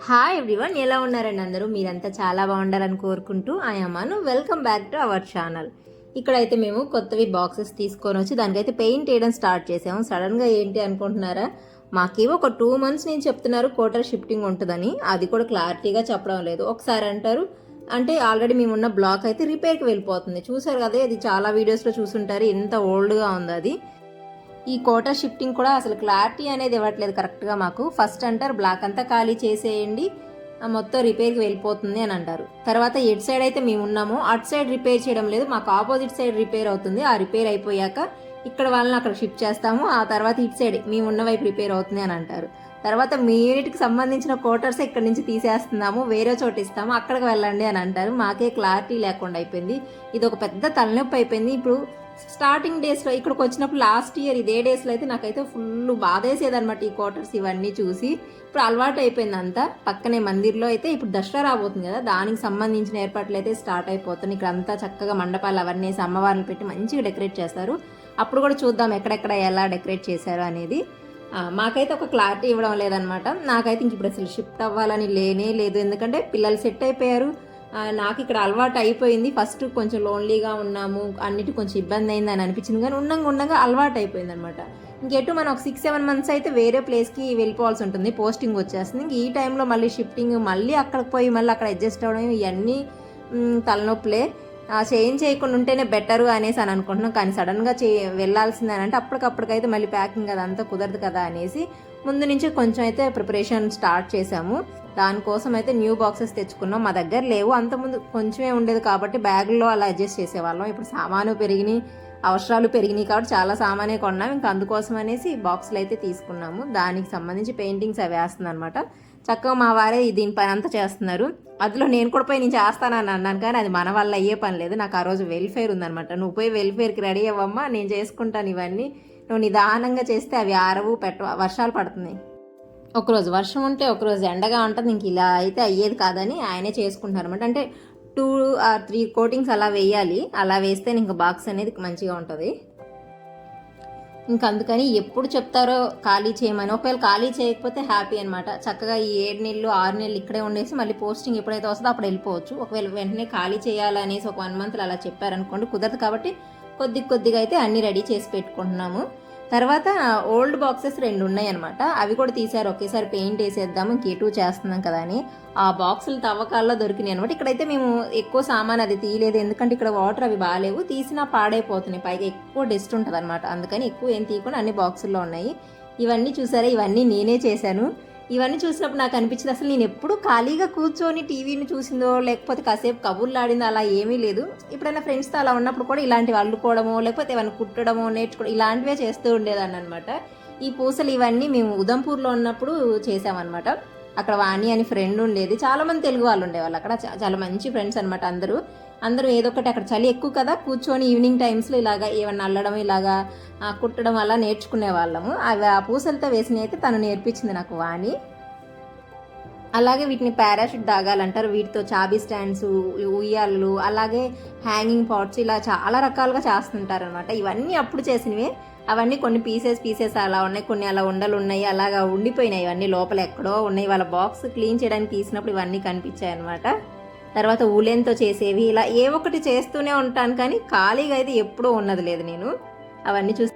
Hi everyone ఎలా ఉన్నారండి అందరూ? మీరంతా చాలా బాగుండాలని కోరుకుంటూ ఆయమ్మను welcome back to our channel ఇక్కడైతే మేము కొత్తవి బాక్సెస్ తీసుకొని వచ్చి దానికైతే పెయింట్ వేయడం స్టార్ట్ చేసాము. సడన్గా ఏంటి అనుకుంటున్నారా? మాకేమో ఒక టూ మంత్స్ నేను చెప్తున్నారు కోటర్ షిఫ్టింగ్ ఉంటుందని. అది కూడా క్లారిటీగా చెప్పడం లేదు. ఒకసారి అంటారు అంటే ఆల్రెడీ మేమున్న బ్లాక్ అయితే రిపేర్కి వెళ్ళిపోతుంది. చూసారు కదా అది చాలా వీడియోస్లో చూసుంటారు. ఎంత ఓల్డ్గా ఉంది అది. ఈ కోట షిఫ్టింగ్ కూడా అసలు క్లారిటీ అనేది ఇవ్వట్లేదు కరెక్ట్గా మాకు. ఫస్ట్ అంటారు బ్లాక్ అంతా ఖాళీ చేసేయండి. మొత్తం రిపేర్కి వెళ్ళిపోతుంది అని అంటారు. తర్వాత ఎటు సైడ్ అయితే మేము ఉన్నామో. అటు సైడ్ రిపేర్ చేయడం లేదు. మాకు ఆపోజిట్ సైడ్ రిపేర్ అవుతుంది. ఆ రిపేర్ అయిపోయాక ఇక్కడ వాళ్ళని అక్కడ షిఫ్ట్ చేస్తాము. ఆ తర్వాత ఇటు సైడ్ మేము ఉన్న వైపు రిపేర్ అవుతుంది అని అంటారు. తర్వాత మీ యూనిట్కి సంబంధించిన కోటర్స్ ఇక్కడ నుంచి తీసేస్తున్నాము. వేరే చోట ఇస్తాము. అక్కడికి వెళ్ళండి అని అంటారు. మాకే క్లారిటీ లేకుండా అయిపోయింది. ఇది ఒక పెద్ద తలనొప్పి అయిపోయింది. ఇప్పుడు స్టార్టింగ్ డేస్లో ఇక్కడికి వచ్చినప్పుడు లాస్ట్ ఇయర్ ఇదే డేస్లో అయితే నాకైతే ఫుల్ బాధేసేదనమాట ఈ క్వార్టర్స్ ఇవన్నీ చూసి. ఇప్పుడు అలవాటు అయిపోయింది అంతా. పక్కనే మందిర్లో అయితే ఇప్పుడు దసరా రాబోతుంది కదా దానికి సంబంధించిన ఏర్పాట్లు అయితే స్టార్ట్ అయిపోతున్నాయి. ఇక్కడ అంతా చక్కగా మండపాలు అవన్నీ వేసి అమ్మవారిని పెట్టి మంచిగా డెకరేట్ చేస్తారు. అప్పుడు కూడా చూద్దాం ఎక్కడెక్కడ ఎలా డెకరేట్ చేశారు అనేది. మాకైతే ఒక క్లారిటీ ఇవ్వడం లేదనమాట నాకైతే ఇంక ఇప్పుడు అసలు షిఫ్ట్ అవ్వాలని లేనే లేదు. ఎందుకంటే పిల్లలు సెట్ అయిపోయారు. నాకు ఇక్కడ అలవాటు అయిపోయింది. ఫస్ట్ కొంచెం లోన్లీగా ఉన్నాము. అన్నిటి కొంచెం ఇబ్బంది అయింది అని అనిపించింది. కానీ ఉండగా ఉండగా అలవాటు అయిపోయింది అనమాట ఇంకెటు మనం ఒక సిక్స్ సెవెన్ మంత్స్ అయితే వేరే ప్లేస్కి వెళ్ళిపోవాల్సి ఉంటుంది. పోస్టింగ్ వచ్చేస్తుంది. ఇంక ఈ టైంలో మళ్ళీ షిఫ్టింగ్ మళ్ళీ అక్కడికి పోయి మళ్ళీ అక్కడ అడ్జస్ట్ అవ్వడం ఇవన్నీ తలనొప్పులే. చేంజ్ చేయకుండా ఉంటేనే బెటరు అనేసి అని అనుకుంటున్నాం. కానీ సడన్గా చే వెళ్ళాల్సిందే అని అంటే అప్పటికప్పటికైతే మళ్ళీ ప్యాకింగ్ అదంతా కుదరదు కదా అనేసి ముందు నుంచి కొంచెం అయితే ప్రిపరేషన్ స్టార్ట్ చేసాము దానికోసం అయితే న్యూ బాక్సెస్ తెచ్చుకున్నాం. మా దగ్గర లేవు. అంతకుముందు కొంచెమే ఉండేది కాబట్టి బ్యాగ్లో అలా అడ్జస్ట్ చేసేవాళ్ళం. ఇప్పుడు సామాను పెరిగినాయి అవసరాలు పెరిగినాయి కాబట్టి చాలా సామానే కొన్నాం. ఇంకా అందుకోసం అనేసి బాక్సులు అయితే తీసుకున్నాము. దానికి సంబంధించి పెయింటింగ్స్ అవి వేస్తుంది అనమాట చక్కగా మా వారే దీని పని అంతా చేస్తున్నారు. అందులో నేను కూడా పోయి నేను చేస్తానని అన్నాను. కానీ అది మన వల్ల అయ్యే పని లేదు. నాకు ఆ రోజు వెల్ఫేర్ ఉందనమాట నువ్వు పోయి వెల్ఫేర్కి రెడీ అవ్వమ్మా. నేను చేసుకుంటాను ఇవన్నీ. నువ్వు నిదానంగా చేస్తే అవి ఆరవు పెట్ట వర్షాలు పడుతున్నాయి. ఒకరోజు వర్షం ఉంటే ఒకరోజు ఎండగా ఉంటుంది ఇంక ఇలా అయితే అయ్యేది కాదని ఆయనే చేసుకుంటున్నారు అనమాట అంటే టూ ఆర్ త్రీ కోటింగ్స్ అలా వేయాలి అలా వేస్తే ఇంకా బాక్స్ అనేది మంచిగా ఉంటుంది. ఇంక అందుకని ఎప్పుడు చెప్తారో ఖాళీ చేయమని. ఒకవేళ ఖాళీ చేయకపోతే హ్యాపీ అనమాట చక్కగా ఈ ఏడు నెలలు ఆరు నెలలు ఇక్కడే ఉండేసి మళ్ళీ పోస్టింగ్ ఎప్పుడైతే వస్తుందో అప్పుడు వెళ్ళిపోవచ్చు. ఒకవేళ వెంటనే ఖాళీ చేయాలనేసి ఒక వన్ మంత్లో అలా చెప్పారనుకోండి కుదరదు కాబట్టి కొద్ది కొద్దిగా అయితే అన్ని రెడీ చేసి పెట్టుకుంటున్నాము. తర్వాత ఓల్డ్ బాక్సెస్ రెండు ఉన్నాయి అనమాట అవి కూడా తీసారు ఒకేసారి పెయింట్ వేసేద్దాము ఇంకేటూ చేస్తున్నాం కదా అని. ఆ బాక్సులు తవ్వకాల్లో దొరికినాయి అనమాట ఇక్కడైతే మేము ఎక్కువ సామాన్ అది తీయలేదు. ఎందుకంటే ఇక్కడ వాటర్ అవి బాగాలేవు. తీసినా పాడైపోతున్నాయి. పైగా ఎక్కువ డస్ట్ ఉంటుంది అనమాట అందుకని ఎక్కువ ఏం తీయకుండా అన్ని బాక్సుల్లో ఉన్నాయి. ఇవన్నీ చూసారా? ఇవన్నీ నేనే చేశాను. ఇవన్నీ చూసినప్పుడు నాకు అనిపించింది అసలు నేను ఎప్పుడు ఖాళీగా కూర్చొని టీవీని చూసిందో లేకపోతే కాసేపు కబుర్లు ఆడిందో అలా ఏమీ లేదు. ఎప్పుడైనా ఫ్రెండ్స్తో అలా ఉన్నప్పుడు కూడా ఇలాంటివి అల్లుకోవడమో లేకపోతే ఏమైనా కుట్టడమో నేర్చుకోవడం ఇలాంటివే చేస్తూ ఉండేదాన్ని అనమాట ఈ పూసలు ఇవన్నీ మేము ఉదంపూర్లో ఉన్నప్పుడు చేసామన్నమాట అక్కడ వాణి అని ఫ్రెండ్ ఉండేది. చాలామంది తెలుగు వాళ్ళు ఉండేవాళ్ళు అక్కడ. చాలా మంచి ఫ్రెండ్స్ అనమాట అందరూ. అందరూ ఏదో ఒకటి అక్కడ చలి ఎక్కువ కదా కూర్చొని ఈవినింగ్ టైమ్స్లో ఇలాగా ఏమన్నా అల్లడం ఇలాగా కుట్టడం అలా నేర్చుకునే వాళ్ళము. అవి ఆ పూసలతో వేసినవి అయితే తను నేర్పించింది నాకు వాణి. అలాగే వీటిని పారాషూట్ దాగాలంటారు. వీటితో చాబీ స్టాండ్స్ ఉయ్యాలలు అలాగే హ్యాంగింగ్ పాట్స్ ఇలా చాలా రకాలుగా చేస్తుంటారు అనమాట ఇవన్నీ అప్పుడు చేసినవే. అవన్నీ కొన్ని పీసెస్ పీసెస్ అలా ఉన్నాయి. కొన్ని అలా ఉండలు ఉన్నాయి. అలాగా ఉండిపోయినాయి. ఇవన్నీ లోపల ఎక్కడో ఉన్నాయి. వాళ్ళ బాక్స్ క్లీన్ చేయడానికి తీసినప్పుడు ఇవన్నీ కనిపించాయి అనమాట తర్వాత ఊలెన్తో చేసేవి ఇలా ఏ ఒకటి చేస్తూనే ఉంటాను కానీ ఖాళీగా అయితే ఎప్పుడూ ఉన్నది లేదు నేను. అవన్నీ చూసి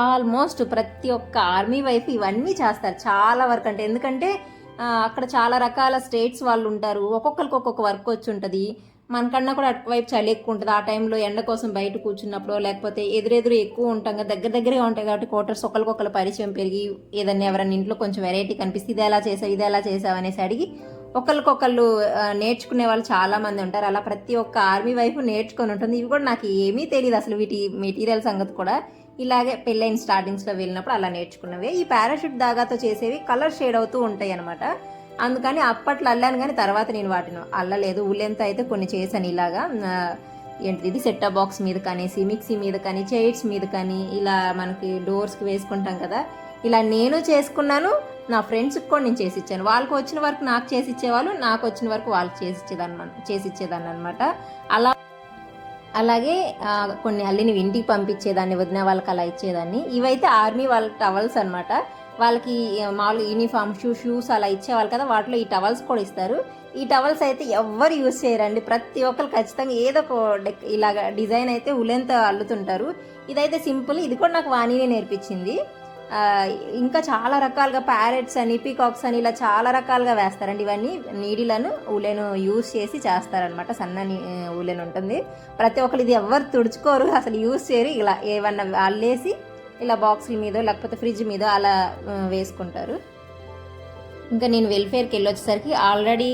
ఆల్మోస్ట్ ప్రతి ఒక్క ఆర్మీ వైఫ్ ఇవన్నీ చేస్తారు చాలా వర్క్ అంటే. ఎందుకంటే అక్కడ చాలా రకాల స్టేట్స్ వాళ్ళు ఉంటారు. ఒక్కొక్కరికి ఒక్కొక్క వర్క్ వచ్చి ఉంటుంది. మనకన్నా కూడా అటువైపు చలి ఎక్కువ ఉంటుంది. ఆ టైంలో ఎండ కోసం బయట కూర్చున్నప్పుడు లేకపోతే ఎదురెదురు ఎక్కువ ఉంటాం కదా దగ్గర దగ్గరగా ఉంటాయి కాబట్టి క్వార్టర్స్ ఒకరికొకరు పరిచయం పెరిగి ఏదన్నా ఎవరైనా ఇంట్లో కొంచెం వెరైటీ కనిపిస్తే ఇది ఎలా చేసావు ఇది ఎలా చేసావు అనేసి అడిగి ఒకరికొకళ్ళు నేర్చుకునే వాళ్ళు చాలామంది ఉంటారు. అలా ప్రతి ఒక్క ఆర్మీ వైపు నేర్చుకొని ఉంటుంది. ఇవి కూడా నాకు ఏమీ తెలియదు అసలు వీటి మెటీరియల్ సంగతి కూడా. ఇలాగే పెళ్ళైన స్టార్టింగ్స్లో వెళ్ళినప్పుడు అలా నేర్చుకున్నవే. ఈ పారాషూట్ దాగాతో చేసేవి కలర్ షేడ్ అవుతూ ఉంటాయి అనమాట అందుకని అప్పట్లో అల్లాను కానీ తర్వాత నేను వాటిని అల్లలేదు. ఉల్లెంత అయితే కొన్ని చేశాను ఇలాగా. ఏంటిది ఇది సెట్టా బాక్స్ మీద కానీ మిక్సీ మీద కానీ చైర్స్ మీద కానీ ఇలా మనకి డోర్స్కి వేసుకుంటాం కదా. ఇలా నేను చేసుకున్నాను నా ఫ్రెండ్స్కి కూడా నేను చేసి ఇచ్చాను వాళ్ళకి వచ్చిన వరకు నాకు చేసి ఇచ్చేవాళ్ళు నాకు వచ్చిన వరకు వాళ్ళకి చేసి ఇచ్చేదాన్ని చేసి ఇచ్చేదాన్ని అనమాట అలా అలాగే కొన్ని అల్లిని ఇంటికి పంపించేదాన్ని వదిన వాళ్ళకి అలా ఇచ్చేదాన్ని. ఇవైతే ఆర్మీ వాళ్ళ టవల్స్ అనమాట వాళ్ళకి ఆ, మామూలుగా యూనిఫామ్ షూ షూస్ అలా ఇచ్చేవాళ్ళు కదా వాటిలో ఈ టవల్స్ కూడా ఇస్తారు. ఈ టవల్స్ అయితే ఎవ్వరు యూజ్ చేయరండి. ప్రతి ఒక్కరు ఖచ్చితంగా ఏదో ఒక డెక్ ఇలాగ డిజైన్ అయితే ఉలెంత అల్లుతుంటారు. ఇదైతే సింపుల్ ఇది కూడా నాకు వాణినే నేర్పించింది. ఇంకా చాలా రకాలుగా ప్యారెట్స్ అని పీకాక్స్ అని ఇలా చాలా రకాలుగా వేస్తారండి. ఇవన్నీ నీడిలను ఉలెను యూస్ చేసి చేస్తారనమాట సన్నని ఉలెన్ ఉంటుంది. ప్రతి ఒక్కరు ఇది ఎవ్వరు తుడుచుకోరు. అసలు యూస్ చేయరు. ఇలా ఏమన్నా అల్లేసి ఇలా బాక్సుల మీద లేకపోతే ఫ్రిడ్జ్ మీద అలా వేసుకుంటారు. ఇంకా నేను వెల్ఫేర్కి వెళ్ళొచ్చేసరికి ఆల్రెడీ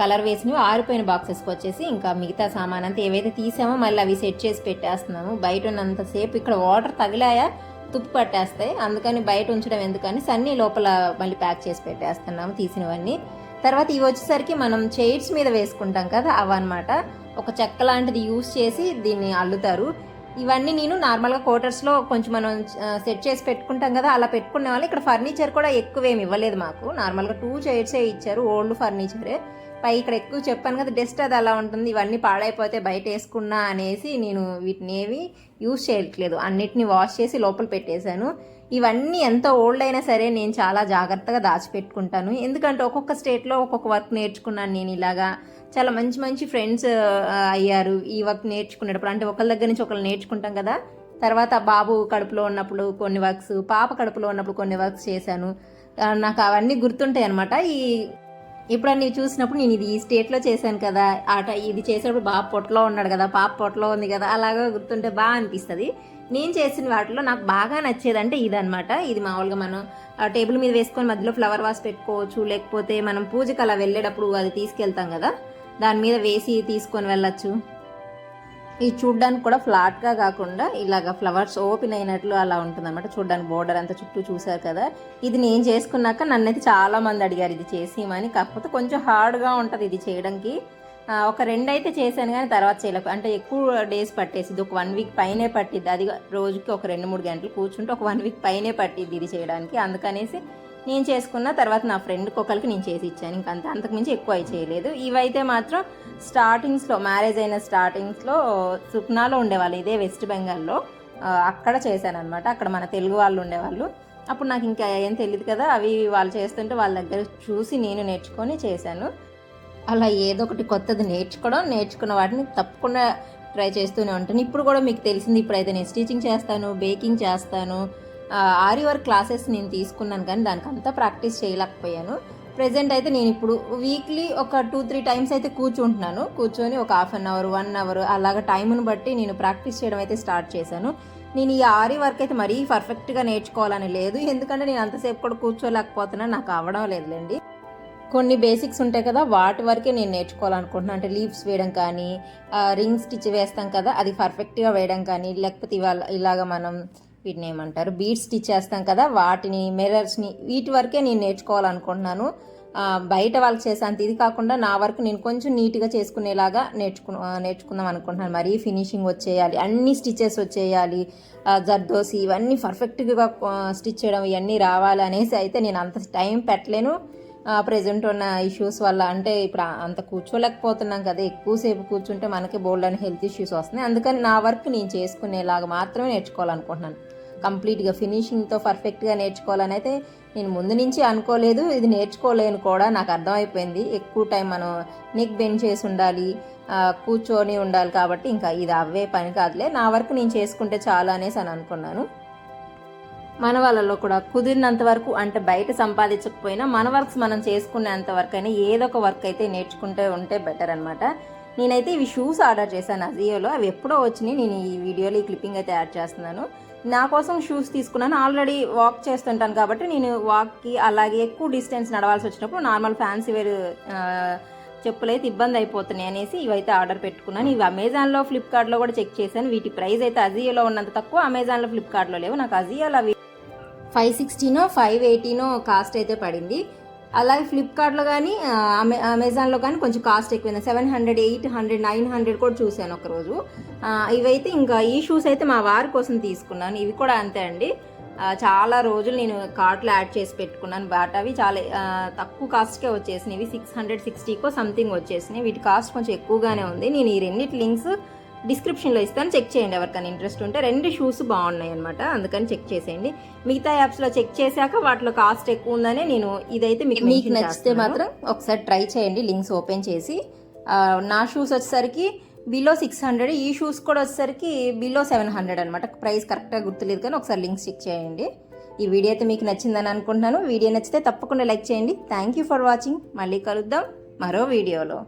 కలర్ వేసినవి ఆరిపోయిన బాక్సెస్కి వచ్చేసి ఇంకా మిగతా సామాన్ అంతా ఏవైతే తీసామో మళ్ళీ అవి సెట్ చేసి పెట్టేస్తున్నాము. బయట ఉన్నంతసేపు ఇక్కడ వాటర్ తగిలాయా? తుప్పు పట్టేస్తాయి. అందుకని బయట ఉంచడం ఎందుకని సన్నీ లోపల మళ్ళీ ప్యాక్ చేసి పెట్టేస్తున్నాము తీసినవన్నీ. తర్వాత ఇవి వచ్చేసరికి మనం చైర్స్ మీద వేసుకుంటాం కదా అవన్నమాట. ఒక చెక్క లాంటిది యూస్ చేసి దీన్ని అల్లుతారు. ఇవన్నీ నేను నార్మల్గా క్వార్టర్స్లో కొంచెం మనం సెట్ చేసి పెట్టుకుంటాం కదా అలా పెట్టుకునే వాళ్ళు. ఇక్కడ ఫర్నిచర్ కూడా ఎక్కువ ఏమి ఇవ్వలేదు మాకు. నార్మల్గా టూ చైర్సే ఇచ్చారు ఓల్డ్ ఫర్నిచరే. పై ఇక్కడ ఎక్కువ చెప్పాను కదా డస్ట్ అది అలా ఉంటుంది ఇవన్నీ పాడైపోతే బయట వేసుకున్నా అనేసి నేను వీటిని ఏవి యూజ్ చేయట్లేదు. అన్నిటిని వాష్ చేసి లోపల పెట్టేశాను. ఇవన్నీ ఎంత ఓల్డ్ అయినా సరే నేను చాలా జాగ్రత్తగా దాచిపెట్టుకుంటాను. ఎందుకంటే ఒక్కొక్క స్టేట్లో ఒక్కొక్క వర్క్ నేర్చుకున్నాను నేను ఇలాగా. చాలా మంచి మంచి ఫ్రెండ్స్ అయ్యారు ఈ వర్క్ నేర్చుకునేటప్పుడు. అంటే ఒకళ్ళ దగ్గర నుంచి ఒకళ్ళు నేర్చుకుంటాం కదా. తర్వాత బాబు కడుపులో ఉన్నప్పుడు కొన్ని వర్క్స్ పాప కడుపులో ఉన్నప్పుడు కొన్ని వర్క్స్ చేశాను. నాకు అవన్నీ గుర్తుంటాయి అనమాట ఈ ఇప్పుడు నీవు చూసినప్పుడు నేను ఇది ఈ స్టేట్లో చేశాను కదా ఆట ఇది చేసినప్పుడు బాబు పొట్టలో ఉన్నాడు కదా పాప పొట్టలో ఉంది కదా అలాగా గుర్తుంటే బాగా అనిపిస్తుంది. నేను చేసిన వాటిలో నాకు బాగా నచ్చేది అంటే ఇదనమాట ఇది మామూలుగా మనం ఆ, టేబుల్ మీద వేసుకొని మధ్యలో ఫ్లవర్ వాస్ పెట్టుకోవచ్చు లేకపోతే మనం పూజకు అలా వెళ్ళేటప్పుడు అది తీసుకెళ్తాం కదా దాని మీద వేసి తీసుకొని వెళ్ళచ్చు. ఇది చూడ్డానికి కూడా ఫ్లాట్గా కాకుండా ఇలాగ ఫ్లవర్స్ ఓపెన్ అయినట్లు అలా ఉంటుంది అనమాట చూడ్డానికి బోర్డర్ అంతా చుట్టూ చూసారు కదా. ఇది నేను చేసుకున్నాక నన్నైతే చాలా మంది అడిగారు ఇది చేసేయమని. కాకపోతే కొంచెం హార్డ్గా ఉంటుంది ఇది చేయడానికి. ఒక రెండు అయితే చేశాను కానీ తర్వాత చేయలేక అంటే ఎక్కువ డేస్ పట్టేసింది ఒక వన్ వీక్ పైనే పట్టిద్ది. అది రోజుకి ఒక రెండు మూడు గంటలు కూర్చుంటే ఒక వన్ వీక్ పైనే పట్టిద్ది ఇది చేయడానికి. అందుకనేసి నేను చేసుకున్న తర్వాత నా ఫ్రెండ్కి ఒకరికి నేను చేసి ఇచ్చాను. ఇంకా అంత అంతకుమించి ఎక్కువ చేయలేదు. ఇవైతే మాత్రం స్టార్టింగ్స్లో మ్యారేజ్ అయిన స్టార్టింగ్స్లో సుఖ్నాలో ఉండేవాళ్ళు. ఇదే వెస్ట్ బెంగాల్లో అక్కడ చేశాను అనమాట అక్కడ మన తెలుగు వాళ్ళు ఉండేవాళ్ళు. అప్పుడు నాకు ఇంకా ఏం తెలియదు కదా అవి వాళ్ళు చేస్తుంటే వాళ్ళ దగ్గర చూసి నేను నేర్చుకొని చేశాను. అలా ఏదో ఒకటి కొత్తది నేర్చుకోవడం నేర్చుకున్న వాటిని తప్పకుండా ట్రై చేస్తూనే ఉంటాను. ఇప్పుడు కూడా మీకు తెలిసింది ఇప్పుడైతే నేను స్టిచింగ్ చేస్తాను బేకింగ్ చేస్తాను. ఆరి వర్క్ క్లాసెస్ నేను తీసుకున్నాను కానీ దానికి అంతా ప్రాక్టీస్ చేయలేకపోయాను. ప్రజెంట్ అయితే నేను ఇప్పుడు వీక్లీ ఒక టూ త్రీ టైమ్స్ అయితే కూర్చుంటున్నాను. కూర్చొని ఒక half an hour one hour అలాగ టైంను బట్టి నేను ప్రాక్టీస్ చేయడం అయితే స్టార్ట్ చేశాను. నేను ఈ ఆరి వర్క్ అయితే మరీ పర్ఫెక్ట్గా నేర్చుకోవాలని లేదు. ఎందుకంటే నేను అంతసేపు కూడా కూర్చోలేకపోతున్నాను నాకు అవ్వడం లేదులేండి. కొన్ని బేసిక్స్ ఉంటాయి కదా వాటి వరకే నేను నేర్చుకోవాలనుకుంటున్నాను అంటే లీవ్స్ వేయడం కానీ రింగ్ స్టిచ్ వేస్తాం కదా అది పర్ఫెక్ట్గా వేయడం కానీ లేకపోతే ఇవాళ ఇలాగ మనం వీటిని ఏమంటారు? బీడ్ స్టిచ్ చేస్తాం కదా వాటిని మిర్రర్స్ని వీటి వరకే నేను నేర్చుకోవాలనుకుంటున్నాను. బయట వాళ్ళకి చేసేంత ఇది కాకుండా నా వరకు నేను కొంచెం నీట్గా చేసుకునేలాగా నేర్చుకు నేర్చుకుందాం అనుకుంటున్నాను. మరీ ఫినిషింగ్ వచ్చేయాలి అన్ని స్టిచెస్ వచ్చేయాలి జర్దోసి ఇవన్నీ పర్ఫెక్ట్గా స్టిచ్ చేయడం ఇవన్నీ రావాలి అనేసి అయితే నేను అంత టైం పెట్టలేను. ప్రజెంట్ ఉన్న ఇష్యూస్ వల్ల అంటే ఇప్పుడు అంత కూర్చోలేకపోతున్నాం కదా ఎక్కువసేపు కూర్చుంటే మనకి బోల్డ్ అని హెల్త్ ఇష్యూస్ వస్తున్నాయి. అందుకని నా వర్క్ నేను చేసుకునేలాగా మాత్రమే నేర్చుకోవాలనుకుంటున్నాను. కంప్లీట్గా ఫినిషింగ్తో పర్ఫెక్ట్గా నేర్చుకోవాలని అయితే నేను ముందు నుంచి అనుకోలేదు. ఇది నేర్చుకోలేను కూడా. నాకు అర్థమైపోయింది. ఎక్కువ టైం మనం నెక్ బెండ్ చేసి ఉండాలి కూర్చొని ఉండాలి కాబట్టి ఇంకా ఇది అవే పని కాదులే. నా వర్క్ నేను చేసుకుంటే చాలా అనేసి అని అనుకున్నాను. మన వాళ్ళలో కూడా కుదిరినంత వరకు అంటే బయట సంపాదించకపోయినా మన వర్క్స్ మనం చేసుకునేంత వరకు అయినా ఏదో ఒక వర్క్ అయితే నేర్చుకుంటే ఉంటే బెటర్ అనమాట నేనైతే ఇవి షూస్ ఆర్డర్ చేశాను అజియోలో అవి ఎప్పుడో వచ్చినాయి. నేను ఈ వీడియోలో ఈ క్లిప్పింగ్ అయితే యాడ్ చేస్తున్నాను. నా కోసం షూస్ తీసుకున్నాను. ఆల్రెడీ వాక్ చేస్తుంటాను కాబట్టి నేను వాక్కి అలాగే ఎక్కువ డిస్టెన్స్ నడవాల్సి వచ్చినప్పుడు నార్మల్ ఫ్యాన్సీ వేర్ చెప్పులు అయితే ఇబ్బంది అయిపోతున్నాయి అనేసి ఇవైతే ఆర్డర్ పెట్టుకున్నాను. ఇవి అమెజాన్లో ఫ్లిప్కార్ట్లో కూడా చెక్ చేశాను. వీటి ప్రైస్ అయితే అజియోలో ఉన్నంత తక్కువ అమెజాన్లో ఫ్లిప్కార్ట్లో లేవు. నాకు అజియోలో అవి ఫైవ్ సిక్స్టీనో ఫైవ్ ఎయిటీనో కాస్ట్ అయితే పడింది. అలాగే ఫ్లిప్కార్ట్లో కానీ అమె అమెజాన్లో కానీ కొంచెం కాస్ట్ ఎక్కువైంది. Seven hundred eight hundred nine hundred కూడా చూశాను ఒకరోజు. ఇవైతే ఇంకా ఈ షూస్ అయితే మా వారి కోసం తీసుకున్నాను. ఇవి కూడా అంతే అండి. చాలా రోజులు నేను కార్ట్లో యాడ్ చేసి పెట్టుకున్నాను. బట్ అవి చాలా తక్కువ కాస్ట్కే వచ్చేసినాయి. ఇవి సిక్స్ హండ్రెడ్ సిక్స్టీకో సంథింగ్ వచ్చేసినాయి. వీటి కాస్ట్ కొంచెం ఎక్కువగానే ఉంది. నేను ఈ రెండింటి లింక్స్ డిస్క్రిప్షన్లో ఇస్తాను. చెక్ చేయండి ఎవరికైనా ఇంట్రెస్ట్ ఉంటే. రెండు షూస్ బాగున్నాయి అనమాట అందుకని చెక్ చేసేయండి. మిగతా యాప్స్లో చెక్ చేశాక వాటిలో కాస్ట్ ఎక్కువ ఉందనే నేను ఇదైతే మీకు మీకు నచ్చితే. మాత్రం ఒకసారి ట్రై చేయండి. లింక్స్ ఓపెన్ చేసి. నా షూస్ వచ్చేసరికి బిలో సిక్స్ హండ్రెడ్ ఈ షూస్ కూడా వచ్చేసరికి బిలో సెవెన్ హండ్రెడ్ అనమాట ప్రైస్ కరెక్ట్గా గుర్తులేదు కానీ ఒకసారి లింక్స్ చెక్ చేయండి. ఈ వీడియో అయితే మీకు నచ్చిందని అనుకుంటున్నాను. వీడియో నచ్చితే తప్పకుండా లైక్ చేయండి. Thank you for watching. మళ్ళీ కలుద్దాం మరో వీడియోలో.